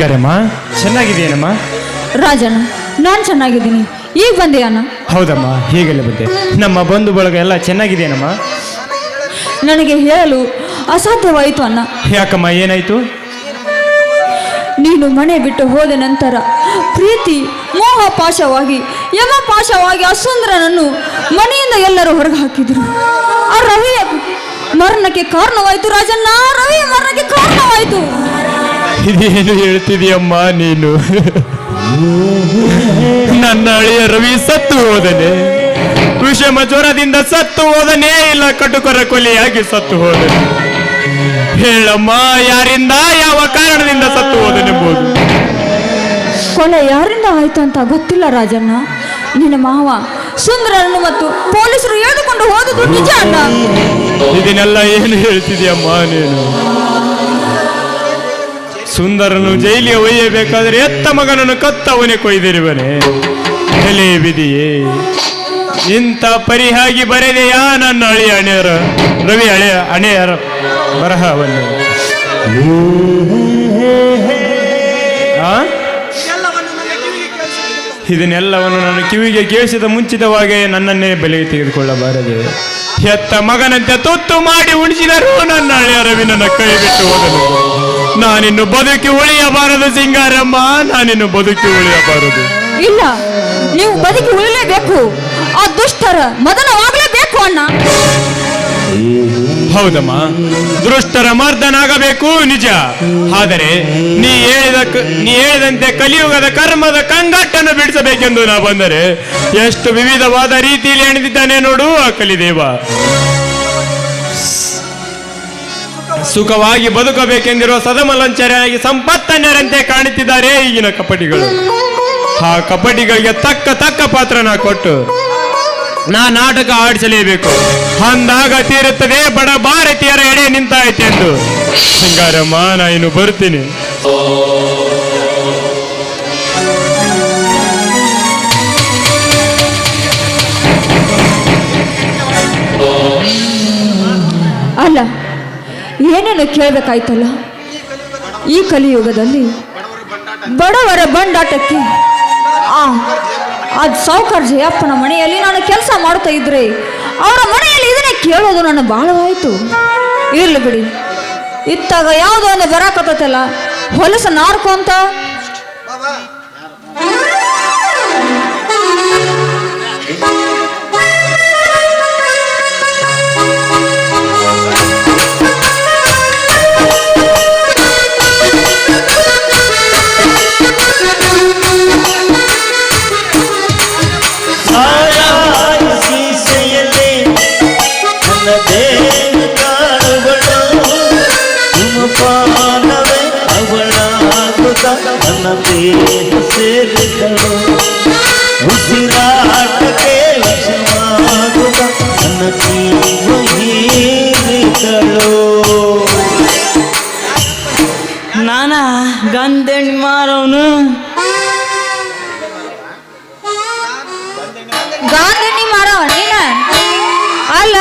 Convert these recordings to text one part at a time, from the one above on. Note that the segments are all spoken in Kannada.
ಸಿಂಗಾರಮ್ಮ ಚೆನ್ನಾಗಿದೆಯೇನಮ್ಮ ರಾಜಣ್ಣ ನಾನು ಚೆನ್ನಾಗಿದ್ದೀನಿ. ಈಗ ಬಂದೆ ಅಣ್ಣ. ಹೌದಮ್ಮ ಹೀಗೆಲ್ಲ ಬಂದೆ. ನಮ್ಮ ಬಂಧು ಬಳಗ ಎಲ್ಲ ಚೆನ್ನಾಗಿದೆಯೇನಮ್ಮ ನನಗೆ ಹೇಳಲು ಅಸಾಧ್ಯವಾಯಿತು ಅಣ್ಣ. ಯಾಕಮ್ಮ ಏನಾಯಿತು? ನೀನು ಮನೆ ಬಿಟ್ಟು ಹೋದ ನಂತರ ಪ್ರೀತಿ ಮೋಹ ಪಾಶವಾಗಿ ಯಮ ಪಾಶವಾಗಿ ಅಸುಂದ್ರನನ್ನು ಮನೆಯಿಂದ ಎಲ್ಲರೂ ಹೊರಗೆ ಹಾಕಿದರು ಆ ರವಿಯ ಮರಣಕ್ಕೆ ಕಾರಣವಾಯಿತು ರಾಜಣ್ಣ ರವಿಯ ಮರಣಕ್ಕೆ ಕಾರಣವಾಯಿತು. ಇದೇನು ಹೇಳ್ತಿದೀಯಮ್ಮ ನೀನು. ನನ್ನ ಅಳಿಯ ರವಿ ಸತ್ತು ಹೋದನೆ. ವಿಷಮ ಜ್ವರದಿಂದ ಸತ್ತು ಹೋದನೇ ಇಲ್ಲ ಕಟುಕರ ಕೊಲೆಯಾಗಿ ಸತ್ತು ಹೋದನೆ. ಹೇಳಮ್ಮ ಯಾರಿಂದ ಯಾವ ಕಾರಣದಿಂದ ಸತ್ತು ಹೋದನೆಂಬುದು. ಕೊಲೆ ಯಾರಿಂದ ಆಯ್ತು ಅಂತ ಗೊತ್ತಿಲ್ಲ ರಾಜಣ್ಣ. ನಿನ್ನ ಮಾವ ಸುಂದರನ್ನು ಮತ್ತು ಪೊಲೀಸರು ಹೇಳಿಕೊಂಡು ಹೋದದು ನಿಜ ಅಣ್ಣ ಇದನ್ನೆಲ್ಲ ಏನು ಹೇಳ್ತಿದ್ಯಮ್ಮ ನೀನು? ಸುಂದರನು ಜೈಲಿಗೆ ಒಯ್ಯಬೇಕಾದ್ರೆ ಎತ್ತ ಮಗನನ್ನು ಕತ್ತವನೇ ಕೊಯ್ದಿರುವನೆ. ಎಲೆ ಬಿದಿಯೇ. ಇಂಥ ಪರಿಹಾಗಿ ಬರೆದೆಯಾ ನನ್ನ ಅಳಿ ಅಣೆಯರ ರವಿ ಹಳೆಯ ಅಣೆಯರ ಬರಹವನ್ನು? ಇದನ್ನೆಲ್ಲವನ್ನು ನನ್ನ ಕಿವಿಗೆ ಕೇಳಿಸಿದ ಮುಂಚಿತವಾಗಿ ನನ್ನನ್ನೇ ಬೆಲೆಗೆ ತೆಗೆದುಕೊಳ್ಳಬಾರದೆ. ಹೆತ್ತ ಮಗನಂತೆ ತುತ್ತು ಮಾಡಿ ಉಣಿಸಿದರು. ನನ್ನ ಹಳೆಯ ರವಿ ನನ್ನ ಕೈ ಬಿಟ್ಟು ಹೋಗಲು ನಾನಿನ್ನು ಬದುಕಿ ಉಳಿಯಬಾರದು ಸಿಂಗಾರಮ್ಮ. ನಾನಿನ್ನು ಬದುಕಿ ಉಳಿಯಬಾರದು. ಇಲ್ಲ ನೀವು ಬದುಕಿ ಉಳಿಲೇಬೇಕು ಆ ದುಷ್ಟರ ಮದನವಾಗಲೇಬೇಕು ಅಣ್ಣ. ಹೌದಮ್ಮ. ದುಷ್ಟರ ಮರ್ದನಾಗಬೇಕು, ನಿಜ. ಆದರೆ ನೀ ಹೇಳಿದ ನೀ ಹೇಳಿದಂತೆ ಕಲಿಯುಗದ ಕರ್ಮದ ಕಂಗಟ್ಟನ್ನು ಬಿಡಿಸಬೇಕೆಂದು ನಾ ಬಂದರೆ ಎಷ್ಟು ವಿವಿಧವಾದ ರೀತಿಯಲ್ಲಿ ಎಣೆದಿದ್ದಾನೆ ನೋಡು ಆ ಕಲಿದೇವ. ಸುಖವಾಗಿ ಬದುಕಬೇಕೆಂದಿರುವ ಸದಮಲಂಚರಾಗಿ ಸಂಪತ್ತನ್ಯರಂತೆ ಕಾಣುತ್ತಿದ್ದಾರೆ ಈಗಿನ ಕಪಟಿಗಳು. ಆ ಕಪಟಿಗಳಿಗೆ ತಕ್ಕ ತಕ್ಕ ಪಾತ್ರನ ಕೊಟ್ಟು ನಾ ನಾಟಕ ಆಡಿಸಲೇಬೇಕು. ಅಂದಾಗ ತೀರುತ್ತದೆ ಬಡ ಭಾರತೀಯರ ಎಡೆ ನಿಂತಾಯ್ತು ಎಂದು. ಸಿಂಗಾರಮ್ಮ ನಾ ಇನ್ನು ಬರ್ತೀನಿ. ಅಲ್ಲ, ಏನೇನು ಕೇಳಬೇಕಾಯ್ತಲ್ಲ? ಈ ಕಲಿಯುಗದಲ್ಲಿ ಬಡವರ ಬಂಡಾಟಕ್ಕೆ, ಆ ಅದು ಸಾವುಕಾರ ಜಯಪ್ಪನ ಮನೆಯಲ್ಲಿ ನಾನು ಕೆಲಸ ಮಾಡ್ತಾ ಇದ್ರೆ ಅವರ ಮನೆಯಲ್ಲಿ ಇದನ್ನೇ ಕೇಳೋದು ನನ್ನ ಬಾಳವಾಯಿತು. ಇರ್ಲಿ ಬಿಡಿ. ಇತ್ತಾಗ ಯಾವುದೋ ಒಂದು ಬರಾಕತ್ತಲ್ಲ ಹೊಲಸ ನಾರ್ಕು ನನ್ನ ದೇಹ ಸೇರಿದಳು. ಉಸಿರಾಟಕ್ಕೆ ವಿಷಮಾಗುತ್ತ ನನ್ನ ಜೀವ ಹೀರಿದಳು ನಾನ ಗಂಧೆಣ್ಣಿ ಮಾರವನು ಗಾಂಧಿ ಮಾರೋ ನೀನ? ಅಲ್ಲ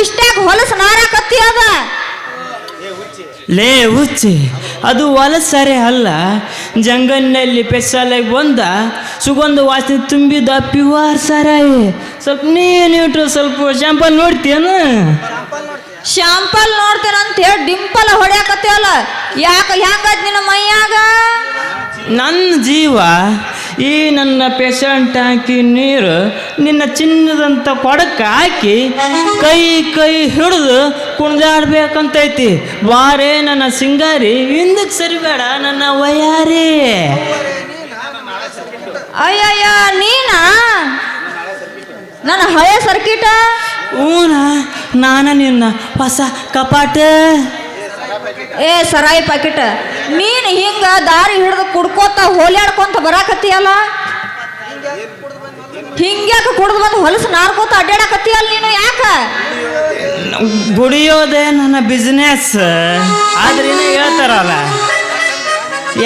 ಇಷ್ಟಾಗ ಹೊಲಸ ನಾರಾಕತ್ತಿ ಅದ? ಲೇ ಉಚ್ಚಿ ಅದು ಹೊಲಸರೆ ಅಲ್ಲ. ಜಂಗಲ್ನಲ್ಲಿ ಪೆಸಲಾಗಿ ಬಂದ ಸುಗಂಧ ವಾಸನೆ ತುಂಬಿದ ಪ್ಯೂರ್ ಸರಾಯಿ. ಸ್ವಲ್ಪ ಇಟ್ಟು ಸ್ವಲ್ಪ ಶಾಂಪಲ್ ನೋಡ್ತೀಯನು? ಶಾಂಪಲ್ ನೋಡ್ತೇನಂತ ಹೇಳಿ ಡಿಂಪಲ್ ಹೊಡ್ಯಾಕತ್ತೇವಲ್ಲ ಯಾಕೆ ಹೆಂಗದ್ ನಿನ್ನ ಮೈಯಾಗ? ನನ್ನ ಜೀವ ಈ ನನ್ನ ಪೇಷಂಟ್ ಹಾಕಿ ನೀರು ನಿನ್ನ ಚಿನ್ನದಂಥ ಕೊಡಕ್ಕೆ ಹಾಕಿ ಕೈ ಕೈ ಹಿಡಿದು ಕುಣಿದಾಡ್ಬೇಕಂತೈತಿ. ವಾರೇ ನನ್ನ ಸಿಂಗಾರಿ ಹಿಂದಕ್ಕೆ ಸರಿಬೇಡ ನನ್ನ ವಯಾರಿ ಅಯ್ಯಯ್ಯ ನೀನಾ? ನನ್ನ ಹಳೆ ಸರ್ಕಿಟ? ಊನ ನಾನ ನಿನ್ನ ಹೊಸ ಕಪಾಟ. ಏ ಸರಾಯಿ ಪಾಕಿಟ್, ನೀನು ಹಿಂಗ ದಾರಿ ಹಿಡಿದು ಕುಡ್ಕೋತ ಹೋಲ್ಯಾಡ್ಕೊಂತ ಬರಾಕತ್ತೀಯಲ್ಲ? ಹಿಂಗ್ಯಾಕ ಕುಡ್ದು ಬಂದು ಹೊಲಸು ನಾರ್ಕೋತ ಅಡ್ಡಾಡಕತ್ತೀಯಲ್ಲ ನೀನು ಯಾಕ? ಗುಡಿಯೋದೆ ನನ್ನ ಬಿಸ್ನೆಸ್ ಆದ್ರೆ ಏನೇ ಹೇಳ್ತಾರಲ್ಲ,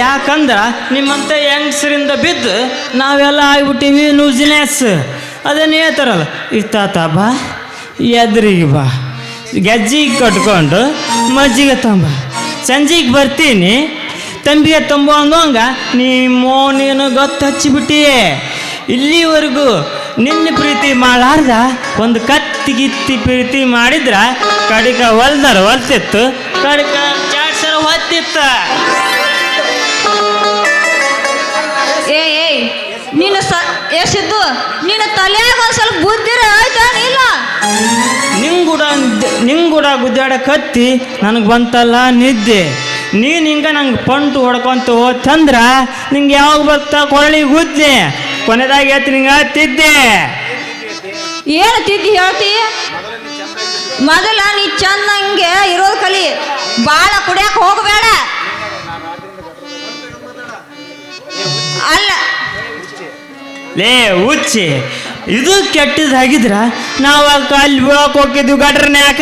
ಯಾಕಂದ್ರ ನಿಮ್ಮಂತ ಯಂಗ್ಸ್ರಿಂದ ಬಿದ್ದು ನಾವೆಲ್ಲ ಆಗ್ಬಿಟ್ಟಿವಿ ನ್ಯೂಸಿನೆಸ್ ಅದನ್ನು ಹೇಳ್ತಾರಲ್ಲ ಇತ್ತಾತ ಬಾ ಎದ್ರಿಗೆ ಬಾ, ಗೆಜ್ಜಿಗೆ ಕಟ್ಕೊಂಡು ಮಜ್ಜಿಗೆ ತಂಬ. ಸಂಜೆಗೆ ಬರ್ತೀನಿ. ತಂಬಿಗೆ ತುಂಬ ಅಂದಂಗ ನೀ ನೀನು ಗೊತ್ತು ಹಚ್ಚಿಬಿಟ್ಟಿಯೇ ಇಲ್ಲಿವರೆಗೂ ನಿನ್ನ ಪ್ರೀತಿ ಮಾಡಾರ್ದ ಒಂದು ಕತ್ತಿಗಿತ್ತಿ ಪ್ರೀತಿ ಮಾಡಿದ್ರ ಕಡಿಕ ಹೊಲ್ದಾರ ಹೊಲ್ತಿತ್ತು, ಕಡಿಕ ಚಾಡ್ಸರ ಹೊತ್ತಿತ್ತ. ಏ, ಏಯ್, ನೀನು ಎಷ್ಟಿದ್ದು ನಿನ್ನ ತಲೆಯಾಗ ಒಂದು ಸ್ವಲ್ಪ ಬುದ್ಧಿರ ಇಲ್ಲ. ನಿಂಗುಡ ನಿಂಗೂಡ ಗುದ್ದಾಡ ಕತ್ತಿ ನನಗೆ ಬಂತಲ್ಲ ನಿದ್ದೆ. ನೀನು ಹಿಂಗೆ ನಂಗೆ ಪಂಟು ಹೊಡ್ಕೊಂತ ಹೋತಂದ್ರ ನಿಂಗೆ ಯಾವಾಗ ಬರ್ತಾ ಕೊರಳಿ ಗುದ್ದೆ. ಕೊನೆದಾಗಿ ಎತ್ತು ನಿಂಗೆ ತಿದ್ದೆ ಏನು ತಿದ್ದಿ ಹೇಳ್ತಿ? ಮೊದಲ ನೀ ಚಂದಂಗೆ ಇರೋದು ಕಲಿ ಬಾಳ ಕುಡಿಯಕ್ಕೆ ಹೋಗಬೇಡ. ಅಲ್ಲ. ಲೇ ಹುಚ್ಚಿ. ಇದು ಕೆಟ್ಟದಾಗಿದ್ರ ನಾವು ಅಲ್ಲಿ ಬೀಳಕ್ಕೆ ಹೋಗಿದ್ವಿ ಗಟ್ರನ್ಯಾಕ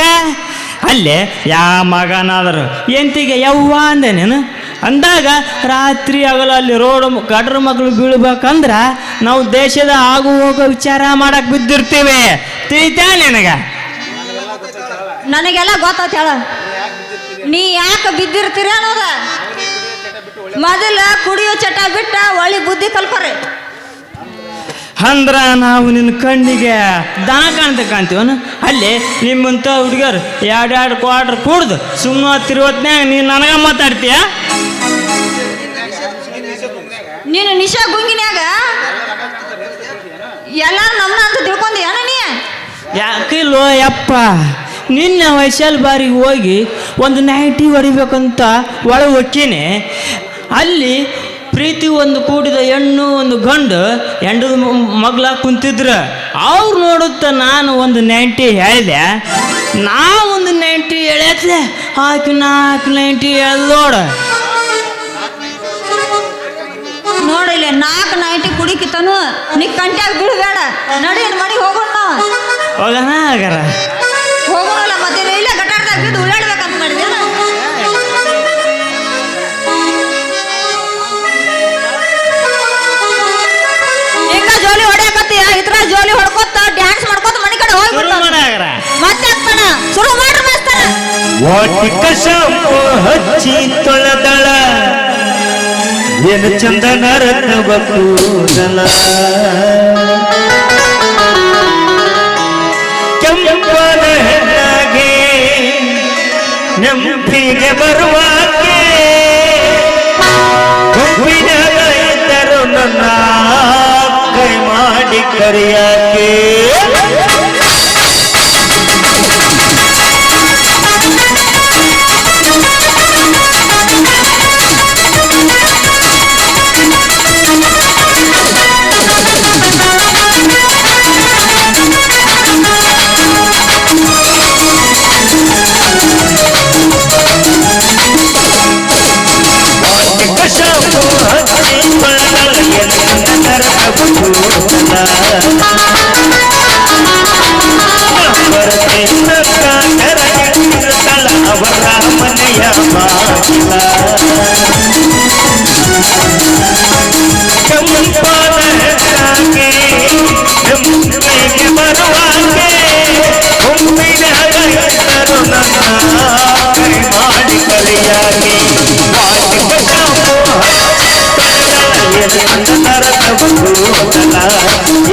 ಅಲ್ಲೇ, ಯಾ ಮಗನಾದ್ರು, ಎಂತಿಗೆ ಯವ್ವ ಅಂದೆ ನೀನು ಅಂದಾಗ ರಾತ್ರಿ ಆಗಲ್ಲ ಅಲ್ಲಿ ರೋಡ್ ಗಡ್ರ ಮಗಳು ಬೀಳ್ಬೇಕಂದ್ರ ನಾವು ದೇಶದ ಆಗು ಹೋಗೋ ವಿಚಾರ ಮಾಡಕ್ ಬಿದ್ದಿರ್ತೀವಿ. ತಿಳಿತಾ ನಿನಗ? ನನಗೆಲ್ಲ ಗೊತ್ತಾತ ಹೇಳ. ನೀ ಯಾಕೆ ಬಿದ್ದಿರ್ತೀರ ಅನ್ನೋದ? ಮೊದಲ ಕುಡಿಯೋ ಚಟ ಬಿಟ್ಟ ಒಳ್ಳೆ ಬುದ್ಧಿ ಕಲ್ಪರಿ ಅಂದ್ರ ನಾವು ನಿನ್ನ ಕಣ್ಣಿಗೆ ದನ ಕಾಣ್ತ ಕಾಣ್ತೀವನ ಅಲ್ಲಿ ನಿಮ್ಮಂತ ಹುಡುಗರು ಎರಡು ಎರಡು ಕ್ವಾರ್ಟರ್ ಕುಡ್ದು ಸುಮ್ಮನೆ ತಿರುವತ್ನಾಗ ನೀನು ನನಗ ಮಾತಾಡ್ತೀಯ? ನೀನು ನಿಶಾ ಗುಂಗಿನ್ಯಾಗ? ಎಲ್ಲಾರು ನಮ್ಮ ಅಂತ ತಿಳ್ಕೊಂಡಿ ಏನ ನೀ ಯಾಕಿಲ್ಲೋ ಯಪ್ಪ? ನಿನ್ನ ವಯಸ್ಸಲ್ಲಿ ಬಾರಿಗೆ ಹೋಗಿ ಒಂದು ನೈಟಿ ಹೊಡಿಬೇಕಂತ ಒಳಗೆ ಹೊಕ್ಕೀನಿ. ಅಲ್ಲಿ ಪ್ರೀತಿ ಒಂದು ಕೂಡಿದ ಹೆಣ್ಣು ಒಂದು ಗಂಡು ಹೆಂಡದ ಮಗ್ಲ ಕುಂತಿದ್ರು ಅವ್ರು ನೋಡುತ್ತ ನಾನು ಒಂದು ನೈಂಟಿ ಹೇಳಿದೆ. ನಾ ಒಂದು ನೈಂಟಿ ಹೇಳತ್ಲೆ ಆಕೆ ನಾಲ್ಕು ನೈಂಟಿ ನೋಡ ನೋಡಿಲ್ಲ ನಾಲ್ಕು ನೈಂಟಿ ಕುಡಿಕಿತನು ನೀ ಕಂಟ್ಯಾಗ ಬಿಡಬೇಡ ನಡಿ ಮನೆಗೆ ಹೋಗೋಣ. ಹೋಗೋಣ ಹೋಗೋಣ ಮತ್ತೆ ಇಲ್ಲ ಗಟಾಡ್ದಾಗ ಬಿದ್ದು ಶುರು ಮಾಡ್ರಿ ಮಾಸ್ತರ. ವಾಟಿಕ ಶಾಂಪು ಹಚ್ಚಿ ತೊಳೆದಳ. ಏನು ಚಂದನ ರತ್ನವ ಕೂದಲ ಕೆಂಪನ ಹೆಣ್ಣಾಗೆ ನೆಂಪಿಗೆ ಬರುವಾಗೆ ಗುಂಪಿನಾಗ ರೈತರು ನನ್ನ ಕೈ ಮಾಡಿ ಕರಿಯಾಕೆ.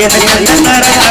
ಏನು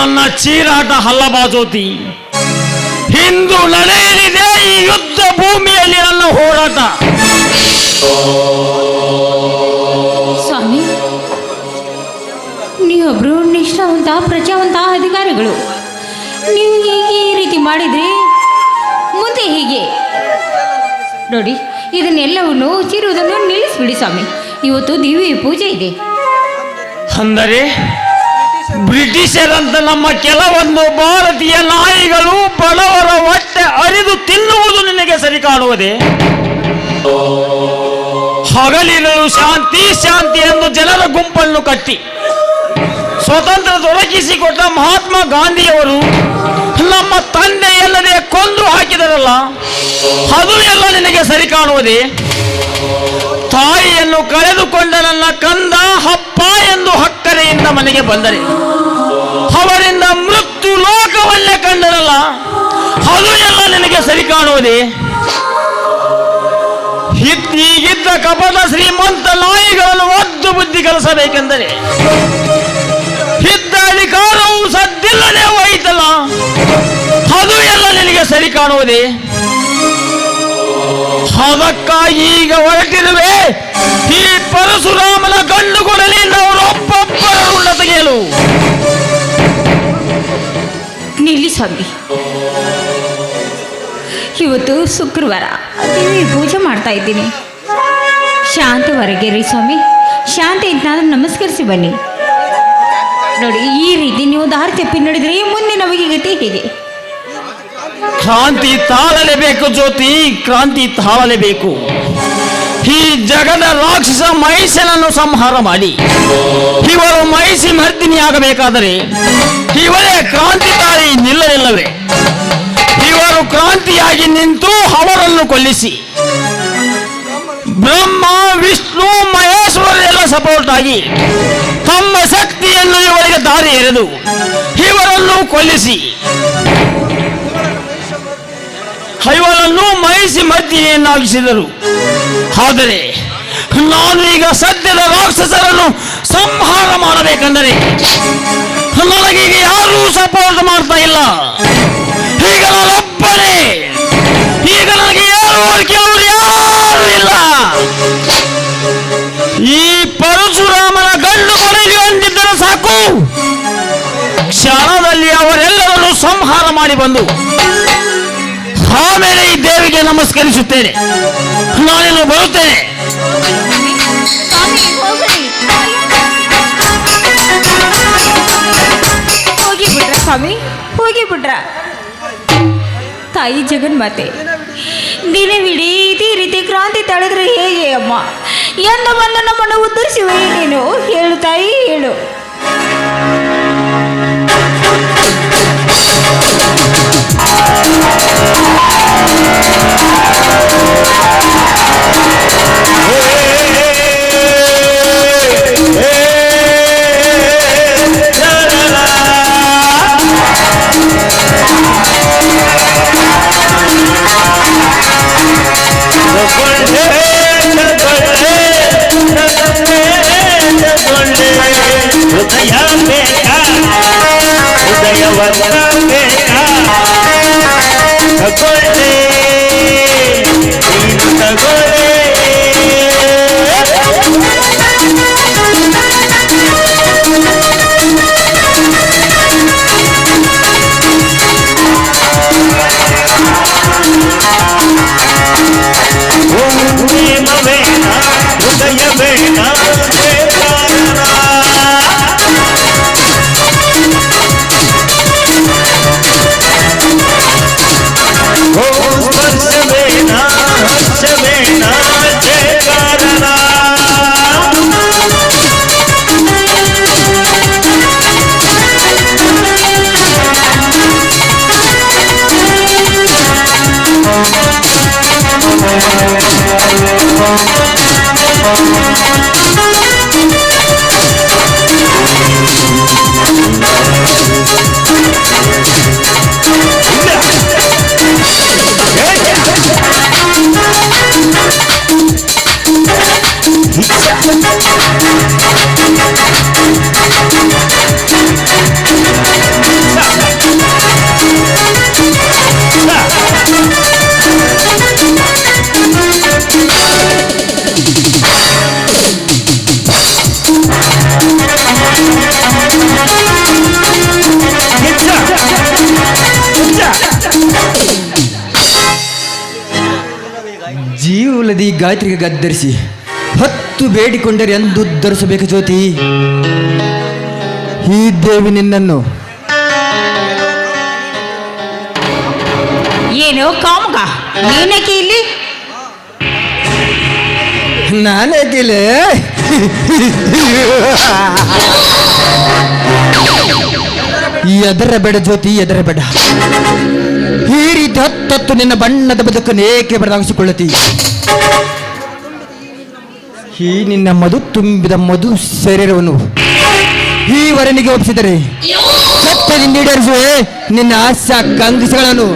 ನನ್ನ ಚೀರಾಟ ಹಲ್ಲಬಾಜೋತಿ. ಹಿಂದು ಇಂದು ನಡೆಯಲಿದೆ ಈ ಯುದ್ಧ ಭೂಮಿಯಲ್ಲಿ ನನ್ನ ಹೋರಾಟ. ಸ್ವಾಮಿ ನೀವೊಬ್ರು ನಿಷ್ಠಾವಂತ ಪ್ರಜಾವಂತ ಅಧಿಕಾರಿಗಳು. ನೀವು ಹೀಗೆ ಈ ರೀತಿ ಮಾಡಿದ್ರಿ ಮುಂದೆ ಹೀಗೆ. ನೋಡಿ ಇದನ್ನೆಲ್ಲವನ್ನು ಚಿರುವುದನ್ನು ನಿಲ್ಲಿಸ್ಬಿಡಿ ಸ್ವಾಮಿ. ಇವತ್ತು ದಿವ್ಯ ಪೂಜೆ ಇದೆ. ಅಂದರೆ ಬ್ರಿಟಿಷರಂತ ನಮ್ಮ ಕೆಲವೊಂದು ಭಾರತೀಯ ನಾಯಿಗಳು ಬಡವರ ಹೊಟ್ಟೆ ಅರಿದು ತಿನ್ನುವುದು ನಿನಗೆ ಸರಿ ಕಾಣುವುದೇ ಹಗಲಿರಲು ಶಾಂತಿ ಶಾಂತಿ ಎಂದು ಜನರ ಗುಂಪನ್ನು ಕಟ್ಟಿ. ಸ್ವತಂತ್ರ ದೊರಕಿಸಿಕೊಟ್ಟ ಮಹಾತ್ಮ ಗಾಂಧಿಯವರು ನಮ್ಮ ತಂದೆ ಎಲ್ಲದೆ ಕೊಂದು ಹಾಕಿದರಲ್ಲ, ಅದು ಎಲ್ಲ ನಿನಗೆ ಸರಿ ಕಾಣುವುದೇ ತಾಯಿಯನ್ನು ಕಳೆದುಕೊಂಡ ನನ್ನ ಕಂದ ಹಪ್ಪ ಎಂದು ಹಕ್ಕರೆಯಿಂದ ಮನೆಗೆ ಬಂದರೆ, ಅವರಿಂದ ಮೃತ್ಯು ಲೋಕವನ್ನೇ ಕಂಡರಲ್ಲ, ಅದು ಎಲ್ಲ ನಿನಗೆ ಸರಿ ಕಾಣುವುದೇ? ಈಗಿದ್ದ ಕಪಟ ಶ್ರೀಮಂತ ನಾಯಿಗಳನ್ನು ಒದ್ದು ಬುದ್ಧಿ ಕಲಿಸಬೇಕೆಂದರೆ ಇದ್ದ ಅಧಿಕಾರವು ಸದ್ದಿಲ್ಲದೆ ಹೋಯಿತಲ್ಲ, ಅದು ಎಲ್ಲ ನಿನಗೆ ಸರಿ ಕಾಣುವುದೇ? ಅದಕ್ಕಾಗಿ ಈಗ ಹೊರಟಿರುವೆ. ಈ ಪರಶುರಾಮನ ಅವರು ಒಬ್ಬೊಬ್ಬರ ಉಂಡ ತೆಗೆಯಲು. ಸ್ವಾಮಿ. ಇವತ್ತು ಶುಕ್ರವಾರ. ದೇವಿ ಪೂಜೆ ಮಾಡ್ತಾ ಇದ್ದೀನಿ. ಶಾಂತವರೆಗೆ ರೀ ಸ್ವಾಮಿ. ಶಾಂತಿ ನಾನು ನಮಸ್ಕರಿಸಿ ಬನ್ನಿ. ನೋಡಿ, ಈ ರೀತಿ ನೀವು ದಾರಿ ತಪ್ಪಿ ನೋಡಿದರೆ ಮುಂದೆ ನಮಗೆ ಗತಿ ಹೇಗೆ? ಕ್ರಾಂತಿ ತಾಳಲೇಬೇಕು ಜ್ಯೋತಿ, ಕ್ರಾಂತಿ ತಾಳಲೇಬೇಕು. ಈ ಜಗದ ರಾಕ್ಷಸ ಮಹಿಷನನ್ನು ಸಂಹಾರ ಮಾಡಿ. ಇವರು ಮಹಿಷಿ ಮರ್ದಿನಿ ಆಗಬೇಕಾದರೆ ಇವರೇ ಕ್ರಾಂತಿ ತಾಳಿ ನಿಲ್ಲಲಿಲ್ಲವೇ. ಇವರು ಕ್ರಾಂತಿಯಾಗಿ ನಿಂತು ಅವರನ್ನು ಕೊಲ್ಲಿಸಿ. ಬ್ರಹ್ಮ, ವಿಷ್ಣು ಮಹೇಶ್ವರರೆಲ್ಲ ಸಪೋರ್ಟ್ ಆಗಿ ತಮ್ಮ ಶಕ್ತಿಯನ್ನು ಇವರಿಗೆ ದಾರಿ ಎರೆದು ಇವರನ್ನು ಕೊಲ್ಲಿಸಿ. ಇವರನ್ನು ಮಹಿಷಿ ಮರ್ದಿನಿಯನ್ನಾಗಿಸಿದರು ಆದರೆ ನಾನು ಈಗ ಸದ್ಯದ ರಾಕ್ಷಸರನ್ನು ಸಂಹಾರ ಮಾಡಬೇಕೆಂದರೆ ನನಗೀಗ ಯಾರೂ ಸಪೋರ್ಟ್ ಮಾಡ್ತಾ ಇಲ್ಲ. ಈಗ ನಾನೊಬ್ಬನೇ ಈಗ ನನಗೆ ಯಾರು ಕೇಳೋರು ಯಾರು ಇಲ್ಲ. ಈ ಪರಶುರಾಮನ ಗಂಡು ಕೊನೆಗೆ ಹೊಂದಿದ್ದರೆ ಸಾಕು. ಕ್ಷಣದಲ್ಲಿ ಅವರೆಲ್ಲರನ್ನು ಸಂಹಾರ ಮಾಡಿ ಬಂದು ಆಮೇಲೆ ಈ ದೇವಿಗೆ ನಮಸ್ಕರಿಸುತ್ತೇನೆ. ನಾನೇನು ಬರುತ್ತೇನೆ. ಹೋಗಿ ಬಿಟ್ರ ಸ್ವಾಮಿ ಹೋಗಿ ಬಿಟ್ರ ತಾಯಿ ಜಗನ್ಮಾತೆ ದಿನವಿಡೀ ಇದೇ ರೀತಿ ಕ್ರಾಂತಿ ತಳೆದ್ರೆ ಹೇಗೆ ಅಮ್ಮ? ಎಂದು ಬಂದು ನಮ್ಮನ್ನು ಉದ್ಧರಿಸುವೆ ನೀನು? ಹೇಳು ತಾಯಿ, ಹೇಳು. ಗಾಯತ್ರಿಗೆ ಗದ್ದರಿಸಿ ಹತ್ತು ಬೇಡಿಕೊಂಡರೆ ಎಂದು ಉದ್ಧರಿಸಬೇಕು ಜ್ಯೋತಿ. ಈ ದೇವಿ ನಿನ್ನನ್ನು ಏನು ಕಾಮಗ? ನೀನಕ್ಕೆ ಇಲ್ಲಿ? ನಾನೇಕಿಲ್ಲ ಎದರ ಬೇಡ ಜ್ಯೋತಿ ಎದರ ಬೇಡ. ಈ ರೀತಿ ಹತ್ತತ್ತು ನಿನ್ನ ಬಣ್ಣದ ಬದುಕನ್ನು ಏಕೆ ಬದಲಾಯಿಸಿಕೊಳ್ಳತಿ ಈ ನಿನ್ನ ಮಧು ತುಂಬಿದ ಮಧು ಶರೀರವನ್ನು ಈ ವರನಿಗೆ ಒಪ್ಪಿಸಿದರೆ ಸತ್ಯದಿಂದ ಈಡೇರಿಸುವ. ನಿನ್ನ ಆಶಾ ಕಂಗಿಸಗಳನ್ನು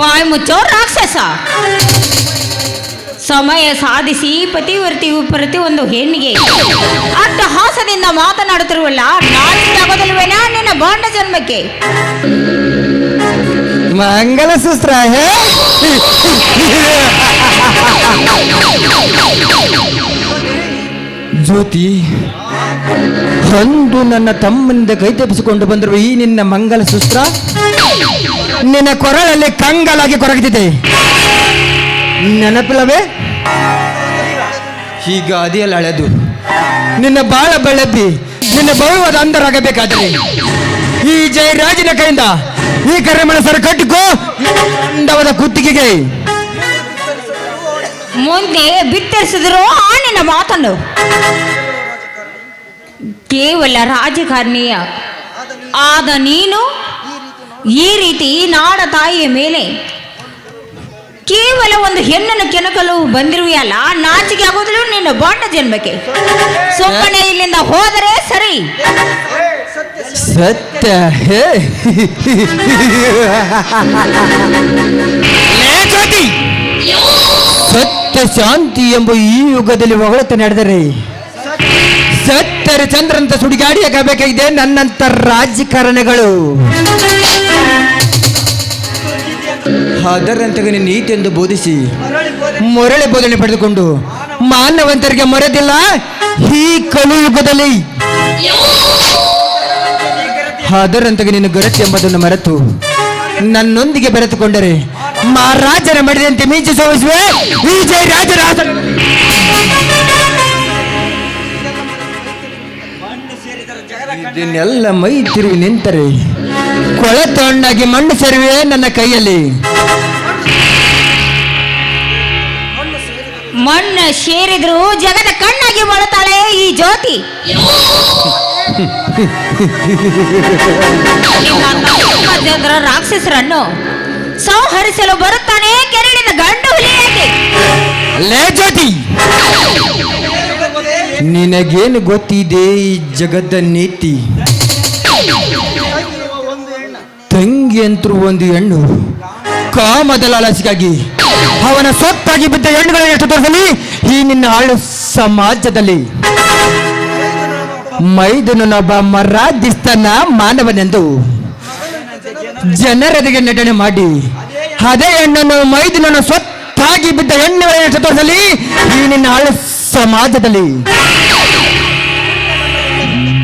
ಬಾಯ್ ಮುಚ್ಚೋ ರಾಕ್ಷಸ. ಸಮಯ ಸಾಧಿಸಿ ಪತಿವರ್ತಿಯು ಪ್ರತಿ ಒಂದು ಹೆಣ್ಣಿಗೆ ಅಟ್ಟಹಾಸದಿಂದ ಮಾತನಾಡುತ್ತಿರುವಲ್ಲ ನಾಚಿಕೆ ಆಗೋದಿಲ್ವೇನಾ ನಿನ್ನ ಬಾಂಡ ಜನ್ಮಕ್ಕೆ? ಮಂಗಲ ಸೂತ್ರ ಹೇ? ಜ್ಯೋತಿ, ಅಂದು ನನ್ನ ತಮ್ಮನಿಂದ ಕೈ ತಪ್ಪಿಸಿಕೊಂಡು ಬಂದರು ಈ ನಿನ್ನ ಮಂಗಲ ಸೂತ್ರ ನಿನ್ನ ಕೊರಳಲ್ಲಿ ಕಂಗಲಾಗಿ ಕೊರಗುತ್ತಿದೆ. ನೆನಪಿಲ್ಲವೇ? ಈಗ ಅದಿಯಲ್ಲ ಅಳೆದು, ನಿನ್ನ ಬಾಳ ಬೆಳಬ್ಬಿ ನಿನ್ನ ಭವ್ಯವಾದ ಅಂದರಾಗಬೇಕಾದರೆ ಈ ಜಯರಾಜನ ಕೈಯಿಂದ ಈ ಕರೆಮಣ ಸರ ಕಟ್ಟಿಕೋ, ಅಂದವಾದ ಕುತ್ತಿಗೆಗೆ. ಮುಂದೆ ಬಿತ್ತರಿಸಿದ್ರು ಆ ನಿನ್ನ ಮಾತನ್ನು. ಕೇವಲ ರಾಜಕಾರಣಿಯ. ಆದ ನೀನು ಈ ರೀತಿ ನಾಡ ತಾಯಿಯ ಮೇಲೆ ಕೇವಲ ಒಂದು ಹೆಣ್ಣನ್ನು ಕೆಣಕಲು ಬಂದಿರುವೆಯಲ್ಲ ನಾಚಿಕೆ ಆಗೋದಿಲ್ಲ ನಿನ್ನ ಬಾಂಡ ಜನ್ಮಕ್ಕೆ. ಸುಮ್ಮನೆ ಇಲ್ಲಿಂದ ಹೋದರೆ ಸರಿ. ಸತ್ಯ ಸತ್ಯ ಶಾಂತಿ ಎಂಬ ಈ ಯುಗದಲ್ಲಿ ಹೊಗಳತ ನಡೆದರೆ ಸತ್ತರೆ ಚಂದ್ರಂತ ಸುಡಿಗಾಡಿಯಾಗಬೇಕಾಗಿದೆ ನನ್ನಂತ ರಾಜಕಾರಣಗಳು. ಅದರಂತೆಗೆ ನೀನು ಎಂದು ಬೋಧಿಸಿ. ಮೊರಳೆ ಬೋಧನೆ ಪಡೆದುಕೊಂಡು ಮಾನವಂತರಿಗೆ ಮರೆದಿಲ್ಲ ಈ ಕಲಿಯುಗದಲ್ಲಿ ಅದರಂತೆಗೆ ನೀನು ಗರತಿ ಎಂಬುದನ್ನು ಮರೆತು ನನ್ನೊಂದಿಗೆ ಬೆರೆತುಕೊಂಡರೆ ಮಹಾರಾಜನ ಮಡಿದಂತೆ ಮೀಚಿ ಸೋವಿಸುವೆ ಈ ಜಯ ರಾಜರ ಆಸನ- ಇದನ್ನೆಲ್ಲ ಮೈ ತಿರುವಿ ನಿಂತರೆ ಕೊಳೆತೊಂಡಾಗಿ ಮಣ್ಣು ಸೇರುವೆ ನನ್ನ ಕೈಯಲ್ಲಿ. ಮಣ್ಣು ಸೇರಿದ್ರು ಜಗದ ಕಣ್ಣಾಗಿ ಮಳತಾಳೆ ಈ ಜ್ಯೋತಿ. ರಾಕ್ಷಸರನ್ನು ಸಂಹರಿಸಲು ಬರುತ್ತಾನೆ, ಕೆರಳಿನ ಗಂಡು ಹುಲಿಯಾಗಿ. ನಿನಗೇನು ಗೊತ್ತಿದೆ ಈ ಜಗದ ನೀತಿ? ತಂಗಿ ಅಂತರೂ ಒಂದು ಹೆಣ್ಣು, ಕಾಮದ ಲಾಲಸಿಗಾಗಿ ಅವನ ಸೊತ್ತಾಗಿ ಬಿದ್ದ ಹೆಣ್ಣುಗಳ ತೋರಿಸಲಿ? ಈ ನಿನ್ನ ಹಾಳು ಸಮಾಜದಲ್ಲಿ. ಮೈದನೊಬ್ಬ ಮರಾಧಿಸ್ತನ ಮಾನವನೆಂದು. ಜನರೆದುರಿಗೆ ನಟನೆ ಮಾಡಿ. ಅದೇ ಹೆಣ್ಣನ್ನು ಮೈದನನ್ನು ಸ್ವತ್ತಾಗಿ ಬಿದ್ದ ಹೆಣ್ಣು ಚತುರದಲ್ಲಿ ಈ ನಿನ್ನ ಹಳೆ ಸಮಾಜದಲ್ಲಿ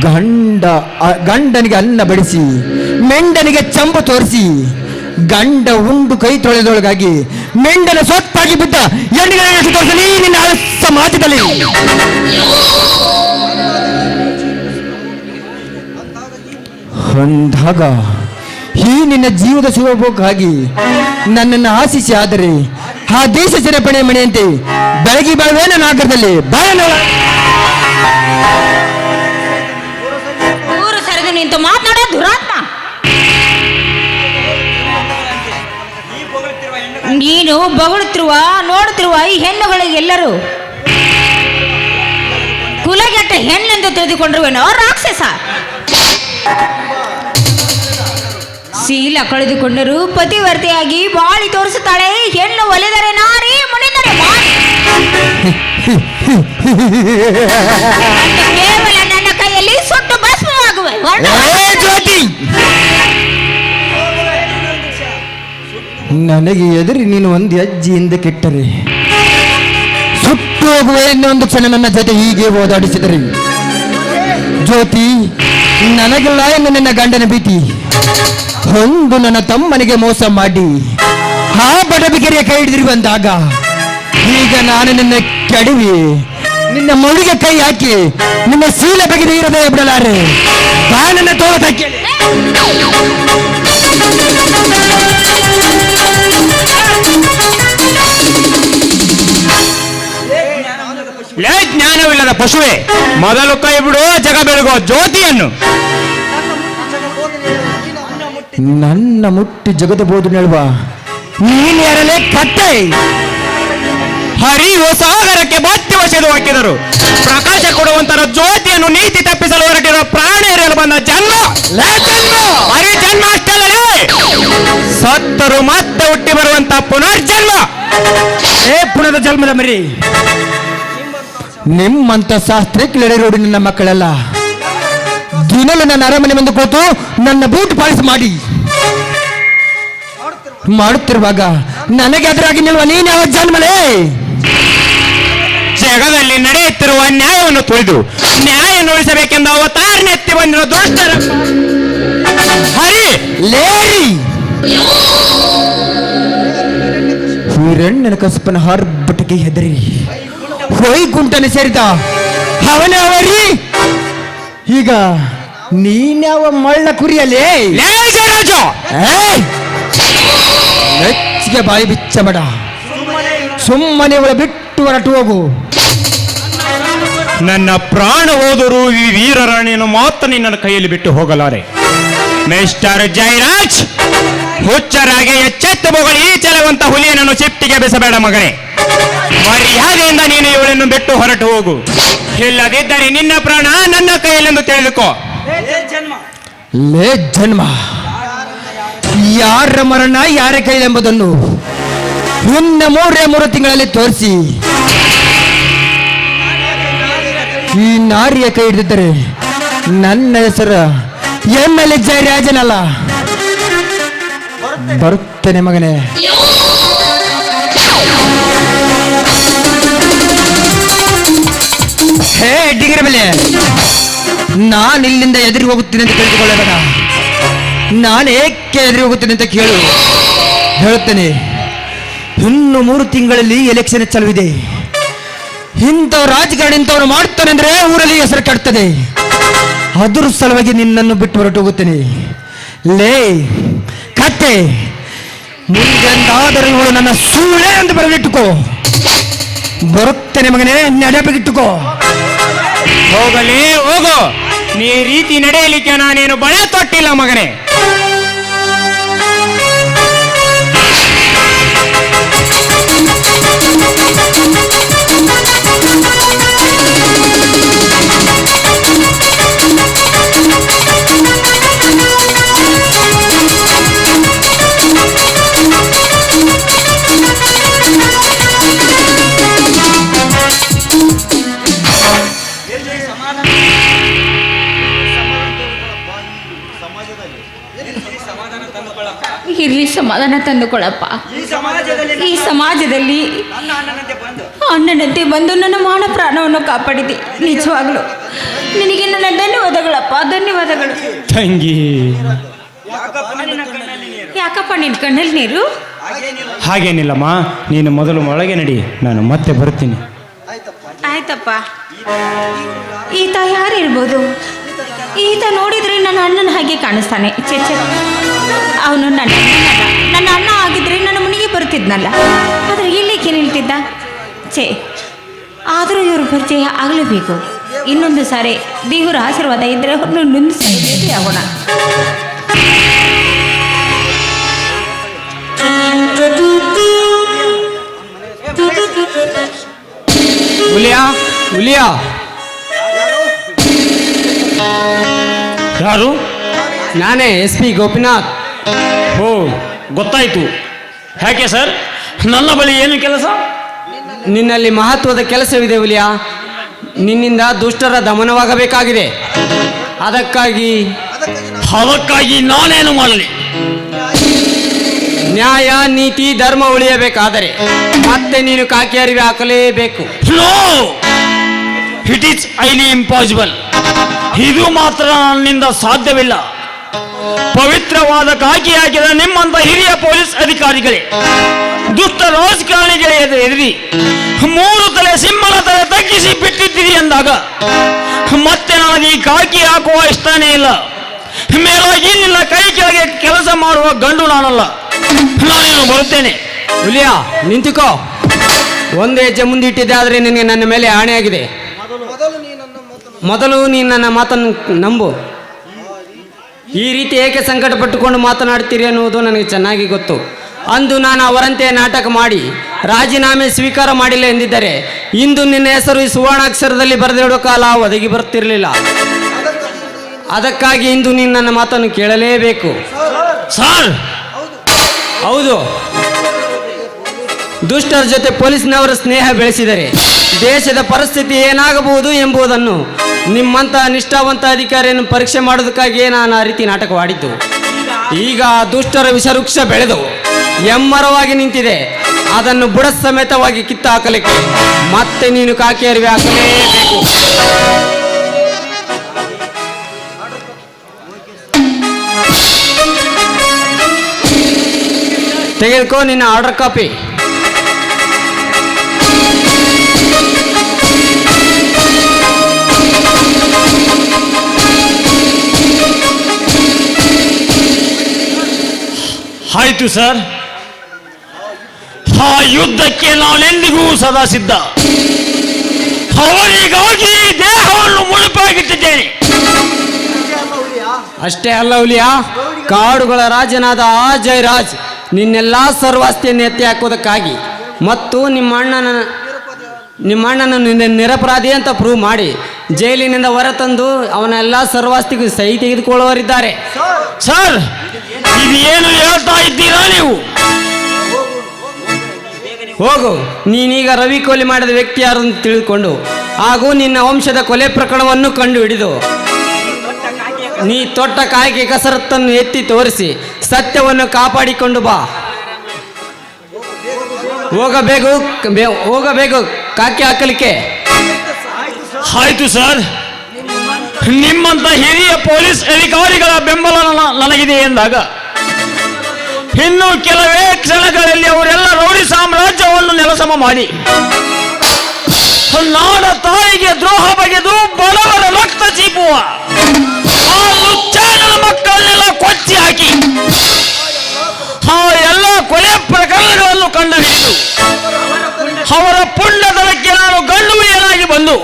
ಗಂಡ ಗಂಡನಿಗೆ ಅನ್ನ ಬಡಿಸಿ, ಮೆಂಡನಿಗೆ ಚಂಬು ತೋರಿಸಿ, ಗಂಡ ಉಂಡು ಕೈ ತೊಳೆದೊಳಗಾಗಿ ಮೆಂಡನ ಸ್ವತ್ತಾಗಿ ಬಿದ್ದ ಹೆಣ್ಣಿನ ತೋರಿಸಲಿ ನಿನ್ನ ಹಳೆ ಸಮಾಜದಲ್ಲಿ. ಅಂದಾಗ ಈ ನಿನ್ನ ಜೀವದ ಶುಭಭೋಗಕ್ಕಾಗಿ ನನ್ನನ್ನು ಆಶಿಸಿ ಆದರೆ ಆ ದೇಶ ಚಿರಪಣೆ ಮನೆಯಂತೆ ಬೆಳಗಿ ಬೆಳವೇ ನನ್ನ ಊರು ನಿಂತು ದುರಾತ್ಮ. ನೀನು ಬಗಳುತ್ತಿರುವ, ನೋಡುತ್ತಿರುವ ಈ ಹೆಣ್ಣುಗಳಿಗೆಲ್ಲರೂ ಕುಲಗೆಟ್ಟ ಹೆಣ್ಣೆಂದು ತಿಳಿದುಕೊಂಡಿರುವೆನೋ ರಾಕ್ಷಸ. ಶೀಲ ಕಳೆದುಕೊಂಡರೂ ಪತಿವರ್ತಿಯಾಗಿ ಬಾಳಿ ತೋರಿಸುತ್ತಾಳೆ. ಹೆಣ್ಣು ಒಲಿದರೆ ನಾರಿ ಮುನಿದರೆ ಕೇವಲ ನನ್ನ ಕೈಯಲ್ಲಿ ಸುಟ್ಟು ಭಸ್ಮವಾಗುವೆ ನನಗೆ ಎದುರಿ ನೀನು ಒಂದು ಹೆಜ್ಜೆಯಿಂದ ಕೆಟ್ಟರೆ. ಸುಟ್ಟು ಹೋಗುವ ಇನ್ನೊಂದು ಕ್ಷಣ ನನ್ನ ಜೊತೆ ಹೀಗೆ ಓದಾಡಿಸಿದರೆ. ಜ್ಯೋತಿ ನನಗಿಲ್ಲ ಎಂದು ನಿನ್ನ ಗಂಡನ ಭೀತಿ. ಒಂದು ನನ್ನ ತಮ್ಮನಿಗೆ ಮೋಸ ಮಾಡಿ ಆ ಬಡಬಿಗೆರೆಯ ಕೈ ಹಿಡಿದಿರಿ ಬಂದಾಗ ಈಗ ನಾನು ನಿನ್ನ ಕೆಡವಿ, ನಿನ್ನ ಮಳಿಗೆ ಕೈ ಹಾಕಿ, ನಿನ್ನ ಶೀಲ ಬಗೆದು ಇರದೆ ಬಿಡಲಾರೆ. ಬಾನನ್ನ ತೋಳ ತೋಟ ಕೇಳಿ. ಲೇ ಜ್ಞಾನವಿಲ್ಲದ ಪಶುವೆ, ಮೊದಲು ಕೈ ಬಿಡು, ಜಗ ಬೆಳಗುವ ಜ್ಯೋತಿಯನ್ನು. ನನ್ನ ಮುಟ್ಟಿ ಜಗದ ಬೋದು ನೀನು ನೀನ್ ಕತ್ತೆ. ಹರಿಯುವ ಸಾಗರಕ್ಕೆ ಬತ್ತಿ ವಶದು ಹಾಕಿದರು. ಪ್ರಕಾಶ ಕೊಡುವಂತಹ ಜ್ಯೋತಿಯನ್ನು ನೀತಿ ತಪ್ಪಿಸಲು ಹೊರಟಿರುವ ಪ್ರಾಣಿಯರಲ್ಲಿ ಬಂದ ಜನ್ಮ! ಹರಿ ಜನ್ಮ. ಅಷ್ಟಲ್ಲದೆ ಸತ್ತರು ಮತ್ತೆ ಹುಟ್ಟಿ ಬರುವಂತ ಪುನರ್ಜನ್ಮ. ಏ ಪುನರ್ ಜನ್ಮದ ಮರಿ. ನಿಮ್ಮಂತ ಶಾಸ್ತ್ರಕ್ಕಿಳಿರೋಡಿ ನನ್ನ ಮಕ್ಕಳೆಲ್ಲ. ದಿನಲು ನನ್ನ ಅರಮನೆ ಮುಂದೆ ಕೂತು ನನ್ನ ಬೂಟ್ ಪಾಲಿಸ್ ಮಾಡಿ. ಮಾಡುತ್ತಿರುವಾಗ ನನಗೆ ಅದರಾಗಿ ನಿಲ್ವ ನೀನ್ ಯಾವ ಜನ್ಮಲೇ? ಜಗದಲ್ಲಿ ನಡೆಯುತ್ತಿರುವ ನ್ಯಾಯವನ್ನು ತುಳಿದು ನ್ಯಾಯ ಉಳಿಸಬೇಕೆಂದು ಅವತಾರನೆತ್ತಿ ಬಂದಿರುವ ದುಷ್ಟರ ಹರಿ ಲೇರಿ. ಹಿರಣ್ಣನ ಕಸಪನ ಹರ್ಬಟಿಗೆ ಹೆದರಿ. ಹೊಯ್ ಗುಂಟನ ಸೇರಿದ ಅವನೇ ಅವರಿ. ಈಗ ನೀನ್ಯಾವ ಮಳ್ಳ ಕುರಿಯಲೇ ಏಯ್! ನೆಚ್ಚಿಗೆ ಬಾಯಿ ಬಿಚ್ಚಬೇಡ ಸುಮ್ಮನೆ ಇವಳ ಬಿಟ್ಟು ಹೊರಟು ಹೋಗು. ನನ್ನ ಪ್ರಾಣ ಹೋದರೂ ಈ ವೀರರಾಣಿಯನ್ನು ಮಾತ್ರ ನಿನ್ನ ಕೈಯಲ್ಲಿ ಬಿಟ್ಟು ಹೋಗಲಾರೆ. ಮಿಸ್ಟರ್ ಜಯರಾಜ್ ಹುಚ್ಚರಾಗೆ ಎಚ್ಚೆತ್ತು ಮಗಳು ಈ ಚಲವಂತ ಹುಲಿಯನ್ನು ಚಿಪ್ಟಿಗೆ ಬೆಸಬೇಡ ಮಗನೇ ಮರ್ಯಾದೆಯಿಂದ ನೀನು ಇವಳನ್ನು ಬಿಟ್ಟು ಹೊರಟು ಹೋಗು. ಇಲ್ಲದಿದ್ದರೆ ನಿನ್ನ ಪ್ರಾಣ ನನ್ನ ಕೈಯಲ್ಲೆಂದು ತಿಳಿದುಕೋ. ಲೇ ಜನ್ಮ. ಯಾರ ಮರಣ ಯಾರ ಕೈಲೆಂಬುದನ್ನು ಮುನ್ನ ಮೂರೇ ಮೂರು ತಿಂಗಳಲ್ಲಿ ತೋರಿಸಿ. ಈ ನಾರಿಯ ಕೈ ಹಿಡಿದಿದ್ದರೆ ನನ್ನ ಹೆಸರು ಎಂ ಎಲ್ ಎ ಜಯರಾಜನಲ್ಲ. ಬರುತ್ತೇನೆ ಮಗನೇ. ಹೇ ಡಿಗ್ರಿ ಬೆಲೆ ನಾನು ಇಲ್ಲಿಂದ ಎದುರು ಹೋಗುತ್ತೇನೆ ಅಂತ ತಿಳಿದುಕೊಳ್ಳಬೇಡ. ನಾನು ಏಕೆ ಎದುರು ಹೋಗುತ್ತೇನೆ ಅಂತ ಕೇಳು. ಹೇಳುತ್ತೇನೆ. ಇನ್ನು ಮೂರು ತಿಂಗಳಲ್ಲಿ ಎಲೆಕ್ಷನ್ ಹೆಚ್ಚಲವಿದೆ ಇಂಥವ್ರು ರಾಜಕಾರಣ ಇಂಥವ್ರು ಮಾಡ್ತಾನೆ ಅಂದ್ರೆ ಊರಲ್ಲಿ ಹೆಸರು ಕಟ್ತದೆ ಅದ್ರ ಸಲುವಾಗಿ ನಿನ್ನನ್ನು ಬಿಟ್ಟು ಹೊರಟು ಹೋಗುತ್ತೇನೆ. ಲೇ ಕಟ್ಟೆ ಮುಂದೆಂದಾದರೂ ಇವಳು ನನ್ನ ಸೂಳೆ ಅಂತ ಬರೆದಿಟ್ಟುಕೋ. ಬರುತ್ತೇನೆ ಮಗನೇ, ನೆನಪಿಗಿಟ್ಟುಕೋ. ಹೋಗಲಿ, ಹೋಗು. ನೀ ರೀತಿ ನಡೆಯಲಿಕ್ಕೆ ನಾನೇನು ಬಳೆ ತೊಟ್ಟಿಲ್ಲ ಮಗನೇ. ಸಮಾಧಾನ ತಂದುಕೊಳ್ಳಪ್ಪ. ಈ ಸಮಾಜದಲ್ಲಿ ಅಣ್ಣನಂತೆ ಬಂದು. ನನ್ನ ಮಾನ ಪ್ರಾಣವನ್ನು ಕಾಪಾಡಿದೆ. ನಿಜವಾಗ್ಲು. ನಿನಗೆ ನನ್ನ ಧನ್ಯವಾದಗಳಪ್ಪ ಧನ್ಯವಾದಗಳು. ತಂಗಿ. ಯಾಕಪ್ಪ ನಿನ್ ಕಣ್ಣಲ್ಲಿ ನೀರು? ಹಾಗೇನಿಲ್ಲಮ್ಮ ನೀನು ಮೊದಲು ಒಳಗೆ ನಡಿ ನಾನು ಮತ್ತೆ ಬರ್ತೀನಿ. ಆಯ್ತಪ್ಪ. ಈತ ಯಾರಿರ್ಬೋದು? ಈತ ನೋಡಿದ್ರೆ ನನ್ನ ಅಣ್ಣನ ಹಾಗೆ ಕಾಣಿಸ್ತಾನೆ. ಚೆಚ್ಚ ಅವನು ನನ್ನ ನನ್ನ ಅಣ್ಣ ಆಗಿದ್ರೆ ನನ್ನ ಮನೆಗೆ ಬರ್ತಿದ್ನಲ್ಲ ಆದರೆ ಇಲ್ಲಿಗೆ ನಿಲ್ತಿದ್ದ ಛೇ, ಆದರೂ ಇವರು ಪರಿಚಯ ಆಗಲೇಬೇಕು. ಇನ್ನೊಂದು ಸಾರಿ ದೇವರ ಆಶೀರ್ವಾದ ಇದ್ದರೆ ಇನ್ನೊಂದು ಸಾರಿ ಆಗೋಣ. ಹುಲಿಯಾ ಹುಲಿಯಾ. ಯಾರು? ನಾನೇ ಎಸ್ ಪಿ ಗೋಪಿನಾಥ್. ಓ ಗೊತ್ತಾಯಿತು. ಯಾಕೆ ಸರ್? ನನ್ನ ಬಳಿ ಏನು ಕೆಲಸ? ನಿನ್ನಲ್ಲಿ ಮಹತ್ವದ ಕೆಲಸವಿದೆ ಹುಲಿಯಾ. ನಿನ್ನಿಂದ ದುಷ್ಟರ ದಮನವಾಗಬೇಕಾಗಿದೆ. ಅದಕ್ಕಾಗಿ ಅದಕ್ಕಾಗಿ ನಾನೇನು ಮಾಡಲಿ? ನ್ಯಾಯ ನೀತಿ ಧರ್ಮ ಉಳಿಯಬೇಕಾದರೆ ಮತ್ತೆ ನೀನು ಕಾಕಿ ಅರಿವೆ ಹಾಕಲೇಬೇಕು. ಇಟ್ ಈಸ್ ಐಲಿ ಇಂಪಾಸಿಬಲ್ ಇದು ಮಾತ್ರ ನನ್ನಿಂದ ಸಾಧ್ಯವಿಲ್ಲ. ಪವಿತ್ರವಾದ ಕಾಕಿ ಹಾಕಿದ ನಿಮ್ಮಂತ ಹಿರಿಯ ಪೊಲೀಸ್ ಅಧಿಕಾರಿಗಳೇ, ದುಷ್ಟ ರಾಜಕಾರಣಿಗಳೇ ಎದುರಿ, ಮೂರು ತಲೆ ಸಿಂಹನ ತಲೆ ತಗ್ಗಿಸಿ ಬಿಟ್ಟಿದ್ದೀರಿ ಎಂದಾಗ ಮತ್ತೆ ನನಗೆ ಈ ಕಾಕಿ ಹಾಕುವ ಇಷ್ಟನೇ ಇಲ್ಲ. ಮೇಲಾಗಿ ನಿನ್ನ ಕೈ ಕೆಳಗೆ ಕೆಲಸ ಮಾಡುವ ಗಂಡು ನಾನಲ್ಲ. ನಾನೇನು ಬರುತ್ತೇನೆ? ಹುಲಿಯಾ, ನಿಂತುಕೋ. ಒಂದು ಹೆಜ್ಜೆ ಮುಂದಿಟ್ಟಿದ್ದೆ ಆದರೆ ನಿನಗೆ ನನ್ನ ಮೇಲೆ ಆಣೆಯಾಗಿದೆ. ಮೊದಲು ನೀನು ನನ್ನ ಮಾತನ್ನು ನಂಬು. ಈ ರೀತಿ ಏಕೆ ಸಂಕಟಪಟ್ಟುಕೊಂಡು ಮಾತನಾಡ್ತೀರಿ ಅನ್ನುವುದು ನನಗೆ ಚೆನ್ನಾಗಿ ಗೊತ್ತು. ಅಂದು ನಾನು ಅವರಂತೆ ನಾಟಕ ಮಾಡಿ ರಾಜೀನಾಮೆ ಸ್ವೀಕಾರ ಮಾಡಿಲ್ಲ ಎಂದಿದ್ದರೆ ಇಂದು ನಿನ್ನ ಹೆಸರು ಈ ಸುವರ್ಣಾಕ್ಷರದಲ್ಲಿ ಬರೆದಿಡೋ ಕಾಲ ಒದಗಿ ಬರುತ್ತಿರಲಿಲ್ಲ ಅದಕ್ಕಾಗಿ ಇಂದು ನೀನು ನನ್ನ ಮಾತನ್ನು ಕೇಳಲೇಬೇಕು. ಸರ್! ಹೌದು. ದುಷ್ಟರ ಜೊತೆ ಪೊಲೀಸ್ನವರ ಸ್ನೇಹ ಬೆಳೆಸಿದರೆ ದೇಶದ ಪರಿಸ್ಥಿತಿ ಏನಾಗಬಹುದು ಎಂಬುದನ್ನು ನಿಮ್ಮಂಥ ನಿಷ್ಠಾವಂತ ಅಧಿಕಾರಿಯನ್ನು ಪರೀಕ್ಷೆ ಮಾಡೋದಕ್ಕಾಗಿ ನಾನು ಆ ರೀತಿ ನಾಟಕವಾಡಿದ್ದು. ಈಗ ದುಷ್ಟರ ವಿಷವೃಕ್ಷ ಬೆಳೆದು ಎಮ್ಮರವಾಗಿ ನಿಂತಿದೆ. ಅದನ್ನು ಬುಡ ಸಮೇತವಾಗಿ ಕಿತ್ತು ಹಾಕಲಿಕ್ಕೆ ಮತ್ತೆ ನೀನು ಕಾಕಿ ಅರಿವೆ ಹಾಕಲೇಬೇಕು. ತೆಗೆದುಕೋ ನಿನ್ನ ಆರ್ಡರ್ ಕಾಪಿ. ಆಯ್ತು ಸರ್. ಆ ಯುದ್ಧಕ್ಕೆ ನಾನೆಂದಿಗೂ ಸದಾ ಸಿದ್ಧ. ಅವರಿಗಾಗಿ ದೇಹವನ್ನು ಮುಳುಪಾಗಿಟ್ಟಿದ್ದೇನೆ. ಅಷ್ಟೇ ಅಲ್ಲ ಹುಲಿಯ ಕಾಡುಗಳ ರಾಜನಾದ ಆ ಜಯರಾಜ್ ನಿನ್ನೆಲ್ಲ ಸರ್ವಾಸ್ತಿಯನ್ನು ಎತ್ತಿ ಹಾಕೋದಕ್ಕಾಗಿ ಮತ್ತು ನಿಮ್ಮ ಅಣ್ಣನ ನಿಮ್ಮ ಅಣ್ಣನನ್ನು ನಿನ್ನ ನಿರಪರಾಧಿ ಅಂತ ಪ್ರೂವ್ ಮಾಡಿ ಜೈಲಿನಿಂದ ಹೊರತಂದು ಅವನ ಎಲ್ಲ ಸರ್ವಾಸ್ತಿಗೂ ಸಹಿ ತೆಗೆದುಕೊಳ್ಳುವರಿದ್ದಾರೆ ಸರ್ ಏನು ಹೇಳ್ತಾ ಇದ್ದೀರಾ ನೀವು? ಹೋಗು. ನೀನೀಗ ರವಿ ಕೊಲೆ ಮಾಡಿದ ವ್ಯಕ್ತಿ ಯಾರು ಅಂತ ತಿಳಿದುಕೊಂಡು ಹಾಗೂ ನಿನ್ನ ವಂಶದ ಕೊಲೆ ಪ್ರಕರಣವನ್ನು ಕಂಡು ಹಿಡಿದು ನೀ ತೊಟ್ಟ ಕಾಯಕೆ ಕಸರತ್ತನ್ನು ಎತ್ತಿ ತೋರಿಸಿ ಸತ್ಯವನ್ನು ಕಾಪಾಡಿಕೊಂಡು ಬಾ. ಹೋಗಬೇಕು ಹೋಗಬೇಕು ಕಾಕಿ ಹಾಕಲಿಕ್ಕೆ. ಆಯ್ತು ಸರ್. ನಿಮ್ಮಂತ ಹಿರಿಯ ಪೊಲೀಸ್ ಅಧಿಕಾರಿಗಳ ಬೆಂಬಲ ನನಗಿದೆ ಎಂದಾಗ ಇನ್ನು ಕೆಲವೇ ಕ್ಷಣಗಳಲ್ಲಿ ಅವರೆಲ್ಲ ರೌಡಿ ಸಾಮ್ರಾಜ್ಯವನ್ನು ನೆಲಸಮ ಮಾಡಿ. ನಾಡ ತಾಯಿಗೆ ದ್ರೋಹ ಬಗೆದು ಬಡವರ ರಕ್ತ ಚೀಪುವ. ಆ ಲುಚ್ಚಾನನ ಮಕ್ಕಳನ್ನೆಲ್ಲ ಕೊಚ್ಚಿ ಹಾಕಿ. ಆ ಎಲ್ಲ ಕೊಲೆ ಪ್ರಕರಣಗಳನ್ನು ಕಂಡು ಹಿಡಿದು ಅವರ ಪುಣ್ಯದಳಕ್ಕೆ ನಾನು ಗಂಡು ಏನಾಗಿ ಬಂದು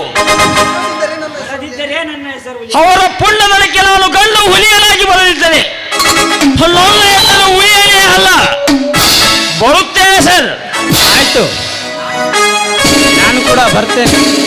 ಅವರ ಪುಣ್ಯದಳಕ್ಕೆ ನಾನು ಗಂಡು ಹುಲಿಯನಾಗಿ ಬರಲಿದ್ದೇನೆ ನನ್ನ ಹೆಸರು ಹುಲಿಯನೇ ಅಲ್ಲ. ಬರುತ್ತೇನೆ ಸರ್. ಆಯ್ತು. ನಾನು ಕೂಡ ಬರ್ತೇನೆ.